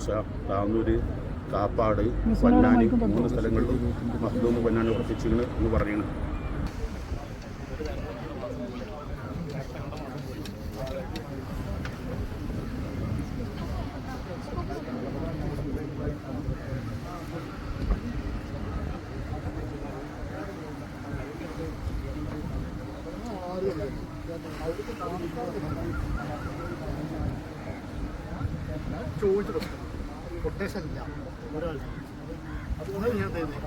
സലാം. താന്നൂര് കാപ്പാട് പൊന്നാനി മൂന്ന് സ്ഥലങ്ങളിലും മഹ്ദൂമ് പൊന്നാനി ഉറപ്പിച്ചിരുന്നു എന്ന് പറയുന്നു ചോദിച്ചിട്ട് കൊട്ടേഷൻ ഇല്ല. ഒരാൾ അതുകൊണ്ട് ഞാൻ തരുന്നത്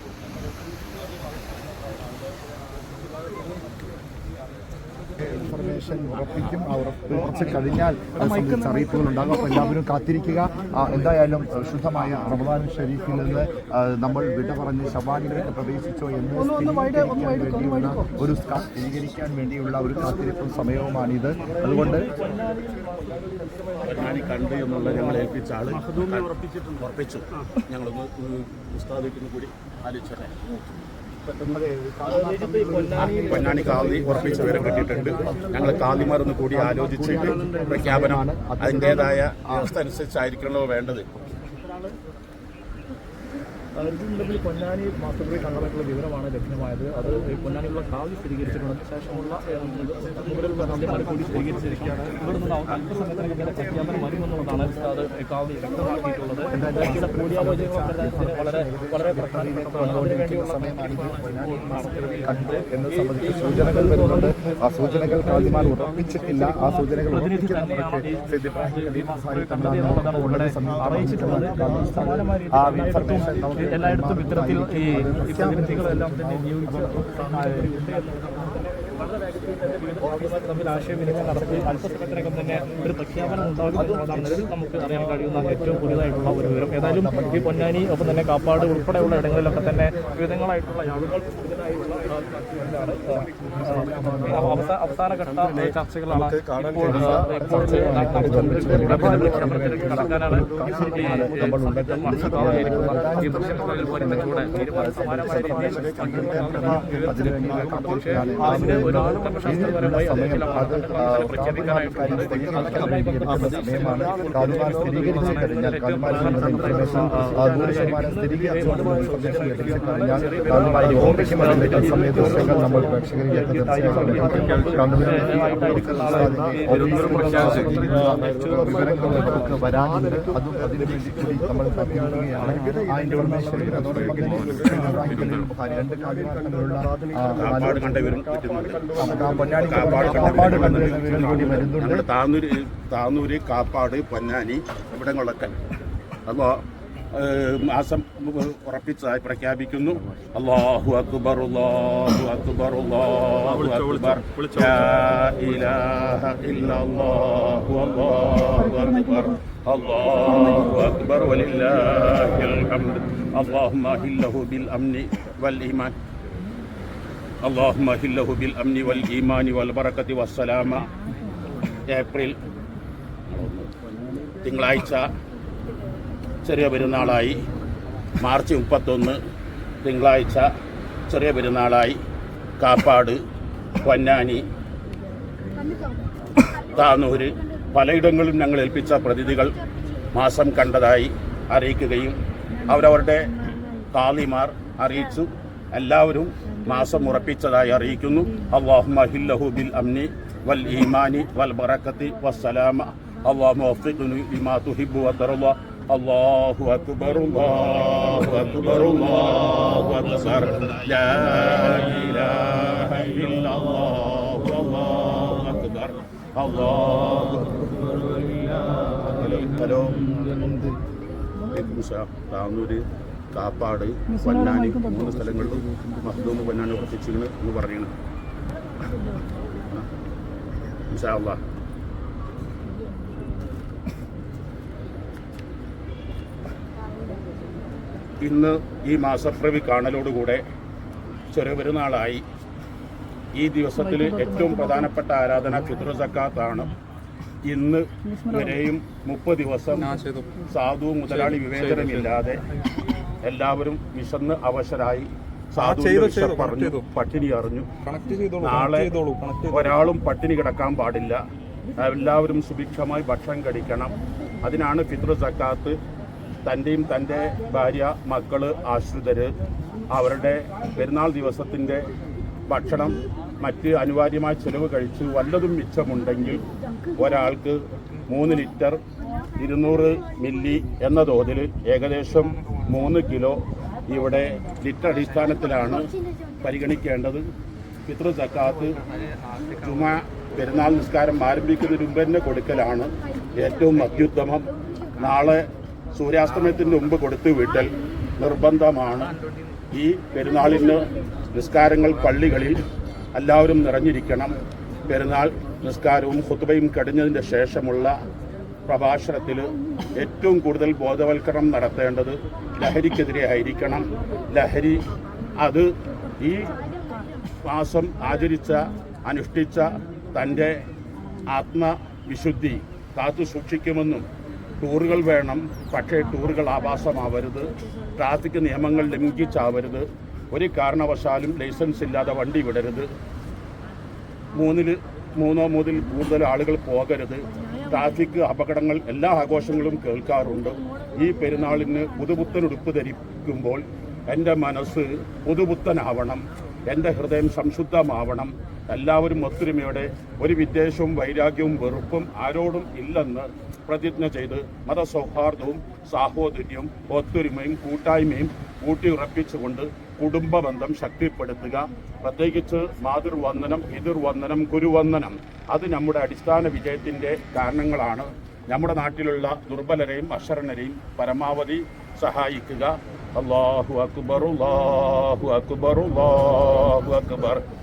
ഇൻഫർമേഷൻ ഉറപ്പിക്കും. ആ കഴിഞ്ഞാൽ അത് സംബന്ധിച്ച് അറിയിപ്പുകൾ ഉണ്ടാകും. അപ്പോൾ എല്ലാവരും കാത്തിരിക്കുക. എന്തായാലും ശുദ്ധമായ റമദാൻ ഷെരീഫിൽ നിന്ന് നമ്മൾ വിട പറഞ്ഞ് ശബാനിലേക്ക് പ്രവേശിച്ചോ എന്ന് വേണ്ടിയുള്ള ഒരു സ്ഥിരീകരിക്കാൻ വേണ്ടിയുള്ള ഒരു കാത്തിരിപ്പും സമയവുമാണിത്. അതുകൊണ്ട് കണ്ടു എന്നുള്ള ഞങ്ങൾ ഏൽപ്പിച്ച ആൾ ഉറപ്പിച്ചു. ഞങ്ങളൊന്ന് ഉസ്താദിക്കുന്നു കൂടി ആലോചിച്ചേ പൊന്നാനി കാന്തി ഉറപ്പിച്ച വിവരം കിട്ടിയിട്ടുണ്ട്. ഞങ്ങൾ കാന്തിമാരൊന്ന് കൂടി ആലോചിച്ചിട്ട് പ്രഖ്യാപനം അതിന്റെതായ അവസ്ഥ അനുസരിച്ചായിരിക്കണമല്ലോ വേണ്ടത്. ഇതിൽ പൊന്നാനി മാസ്റ്റർ കണ്ടതായിട്ടുള്ള വിവരമാണ് ലഭ്യമായത്. അത് പൊന്നാനിയുള്ള കാവ്യ സ്ഥിരീകരിച്ചിട്ടുണ്ട്. ശേഷമുള്ള കൂടി സ്ഥിരീകരിച്ചിരിക്കുകയാണ്. ഇവിടെ നിന്ന് അല്പസമയത്തിനകം തന്നെ പ്രഖ്യാപനം വരുമെന്നുള്ളതാണ് അത് കാവ്യ വ്യക്തമാക്കിയിട്ടുള്ളത്. കൂടിയാലോചനകളൊക്കെ വളരെ വളരെ കണ്ടു സംബന്ധിച്ച് സൂചനകൾ വരുന്നുണ്ട്. ആ സൂചനകൾ ഉറപ്പിച്ചിട്ടില്ല. ആ സൂചനകൾ അറിയിച്ചിട്ടുള്ളത് ആ ഇൻഫർമേഷൻ നമുക്ക് എല്ലായിടത്തും ഇത്തരത്തിൽ ഈ പ്രകൃതികളെല്ലാം തന്നെ നിയോഗിച്ച് വളരെ വേഗത്തിൽ തന്നെ വിവിധ പാർട്ടികൾ തമ്മിൽ ആശയവിനിമയം നടത്തി അല്പസമയത്തിനകം തന്നെ ഒരു പ്രഖ്യാപനം ഉണ്ടാകും എന്നുള്ളതാണ് നിലവിൽ നമുക്ക് അറിയാൻ കഴിയുന്ന ഏറ്റവും പുതിയതായിട്ടുള്ള ഒരു വിവരം. ഏതായാലും ഈ പൊന്നാനി ഒപ്പം തന്നെ കാപ്പാട് ഉൾപ്പെടെയുള്ള ഇടങ്ങളിലൊക്കെ തന്നെ വിവിധങ്ങളായിട്ടുള്ള ആളുകൾ കൂടുതലായിട്ടുള്ള അവസാനഘട്ട ചർച്ചകളാണ് ഇപ്പോൾ കടക്കാനാണ് ഈ ദൃശ്യങ്ങളിൽ പോലെ കൂടെ തീരുമാനം സമാനമായ രീതിയിൽ അതിന് തർക്കശാസ്ത്രപരമായി സമയം അത് സമയമാണ് കാലുമാർ സ്ഥിരീകരിച്ചു കഴിഞ്ഞാൽ കാലുമാരിൽ ഇൻഫർമേഷൻ നൂറ് ശതമാനം സ്ഥിരീകരിച്ചുകൊണ്ടുള്ള ഇൻഫർമേഷൻ ലഭിച്ചു കഴിഞ്ഞാൽ കാലുമായി ഓർമ്മിക്കുമെന്ന സമയ ദിവസങ്ങൾ നമ്മൾ പ്രേക്ഷകരിലേക്ക് തീർച്ചയായും വിവരങ്ങൾ നമുക്ക് വരാനുണ്ട് അതും അതിനുവേണ്ടി കൂടി നമ്മൾ കാത്തിരിക്കുകയാണ് ആ ഇൻഫർമേഷൻ രണ്ട് കാലുമാറ്റങ്ങളുള്ള കാപ്പാട് കണ്ട വിവരം കിട്ടുന്നുണ്ട് പൊന്നാനി കാപ്പാട് കാപ്പാട് കണ്ടുവരുന്ന വിവരം കൂടി വരുന്നുണ്ട് ഞങ്ങൾ താന്നൂര് താന്നൂര് കാപ്പാട് പൊന്നാനി ഇവിടങ്ങളിലൊക്കെ അപ്പോൾ മാസം ഉറപ്പിച്ചതായി പ്രഖ്യാപിക്കുന്നു അള്ളാഹു അക്ബർ അള്ളാഹു അക്ബർ അള്ളാഹു അക്ബർ ലാ ഇലാഹ ഇല്ലല്ലാഹു അല്ലാഹു അക്ബർ അല്ലാഹു അക്ബർ വലില്ലാഹിൽ ഹംദ് اللهم أهله بالأمن والإيمان اللهم أهله بالأمن والإيمان والبركة والسلامة ഏപ്രിൽ തിങ്കളാഴ്ച ചെറിയ പെരുന്നാളായി മാർച്ച് മുപ്പത്തൊന്ന് തിങ്കളാഴ്ച ചെറിയ പെരുന്നാളായി കാപ്പാട് പൊന്നാനി താന്നൂര് പലയിടങ്ങളിലും ഞങ്ങൾ ഏൽപ്പിച്ച പ്രതിനിധികൾ മാസം കണ്ടതായി അറിയിക്കുകയും അവരവരുടെ കാളിമാർ അറിയിച്ചു എല്ലാവരും മാസം ഉറപ്പിച്ചതായി അറിയിക്കുന്നു അള്ളാഹു ബിൽ അംനി വൽ ഈമാനി വൽ ബറക്കത്തി വസ്സലാമ اللهم وفقني لما تحب وترضى അല്ലാഹു അക്ബർ അല്ലാഹു അക്ബർ അല്ലാഹു അക്ബർ ലാ ഇലാഹ ഇല്ലല്ലാഹു അല്ലാഹു അക്ബർ അല്ലാഹു ഹലോ താന്നൂര് കാപ്പാട് പൊന്നാനി മൂന്ന് സ്ഥലങ്ങളിലും മഹ്ദൂമ് പൊന്നാനി പ്രത്യക്ഷിക്കുന്നു എന്ന് പറയുന്നു ഇന്ന് ഈ മാസപ്രവി കാണലോടുകൂടെ ചെറുപെരുന്നാളായി ഈ ദിവസത്തിൽ ഏറ്റവും പ്രധാനപ്പെട്ട ആരാധന ചിത്രസക്കാത്താണ് ഇന്ന് വരെയും മുപ്പത് ദിവസം സാധു മുതലാളി വിവേചനമില്ലാതെ എല്ലാവരും വിശന്ന് അവശരായി സാധു പറഞ്ഞു പട്ടിണി അറിഞ്ഞു. നാളെ ഒരാളും പട്ടിണി കിടക്കാൻ പാടില്ല. എല്ലാവരും സുഭിക്ഷമായി ഭക്ഷണം കഴിക്കണം. അതിനാണ് ഫിത്ർ സക്കാത്ത് തന്റെയും തന്റെ ഭാര്യ മക്കൾ ആശ്രിതര് അവരുടെ പെരുന്നാൾ ദിവസത്തിന്റെ ഭക്ഷണം മറ്റ് അനിവാര്യമായ ചെലവ് കഴിച്ച് വല്ലതും മിച്ചമുണ്ടെങ്കിൽ ഒരാൾക്ക് മൂന്ന് ലിറ്റർ ഇരുന്നൂറ് മില്ലി എന്ന തോതിൽ ഏകദേശം മൂന്ന് കിലോ ഇവിടെ ലിറ്റർ അടിസ്ഥാനത്തിലാണ് പരിഗണിക്കേണ്ടത്. പിതൃ സക്കാത്ത് ചുമ പെരുന്നാൾ നിസ്കാരം ആരംഭിക്കുന്നതിന് മുമ്പ് തന്നെ കൊടുക്കലാണ്. ഏറ്റവും അത്യുത്തമം. നാളെ സൂര്യാസ്തമയത്തിന് മുമ്പ് കൊടുത്തു വിട്ടൽ നിർബന്ധമാണ്. ഈ പെരുന്നാളിന് നിസ്കാരങ്ങൾ പള്ളികളിൽ എല്ലാവരും നിറഞ്ഞിരിക്കണം. പെരുന്നാൾ നിസ്കാരവും ഹുത്തുബയും കടിഞ്ഞതിന്റെ ശേഷമുള്ള പ്രഭാഷണത്തിൽ ഏറ്റവും കൂടുതൽ ബോധവൽക്കരണം നടത്തേണ്ടത് ലഹരിക്കെതിരെ ആയിരിക്കണം. ലഹരി അത് ഈ മാസം ആചരിച്ച അനുഷ്ഠിച്ച തന്റെ ആത്മവിശുദ്ധി കാത്തു സൂക്ഷിക്കുമെന്നും ടൂറുകൾ വേണം പക്ഷേ ടൂറുകൾ ആഭാസമാവരുത് ട്രാഫിക് നിയമങ്ങൾ ലംഘിച്ചാവരുത് ഒരു കാരണവശാലും ലൈസൻസ് ഇല്ലാതെ വണ്ടി വിടരുത് മൂന്നിൽ മൂന്നോ മുതൽ കൂടുതൽ ആളുകൾ പോകരുത് ട്രാഫിക് അപകടങ്ങൾ എല്ലാ ആഘോഷങ്ങളും കേൾക്കാറുണ്ട്. ഈ പെരുന്നാളിന് പുതുപുത്തൻ ഉടുപ്പ് ധരിക്കുമ്പോൾ എന്റെ മനസ്സ് പുതുപുത്തനാവണം എന്റെ ഹൃദയം സംശുദ്ധമാവണം. എല്ലാവരും ഒത്തൊരുമയോടെ ഒരു വിദ്വേഷവും വൈരാഗ്യവും വെറുപ്പും ആരോടും ഇല്ലെന്ന് പ്രതിജ്ഞ ചെയ്ത് മതസൗഹാർദ്ദവും സാഹോദര്യവും ഒത്തൊരുമയും കൂട്ടായ്മയും ഊട്ടിയുറപ്പിച്ചുകൊണ്ട് കുടുംബ ബന്ധം ശക്തിപ്പെടുത്തുക പ്രത്യേകിച്ച് മാതൃവന്ദനം പിതൃവന്ദനം ഗുരുവന്ദനം. അത് നമ്മുടെ അടിസ്ഥാന വിജയത്തിന്റെ കാരണങ്ങളാണ്. നമ്മുടെ നാട്ടിലുള്ള ദുർബലരെയും അശരണരെയും പരമാവധി സഹായിക്കുക. അള്ളാഹു അക്ബർ അള്ളാഹു അക്ബർ അള്ളാഹു അക്ബർ.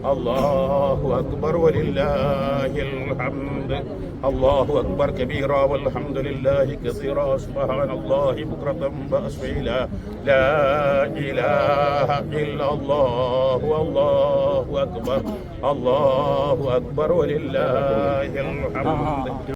الله أكبر ولله الحمد. الله أكبر كبيرا والحمد لله كثيرا. سبحان الله بكرة وأصيلا لا إله إلا الله. والله أكبر. الله أكبر ولله الحمد.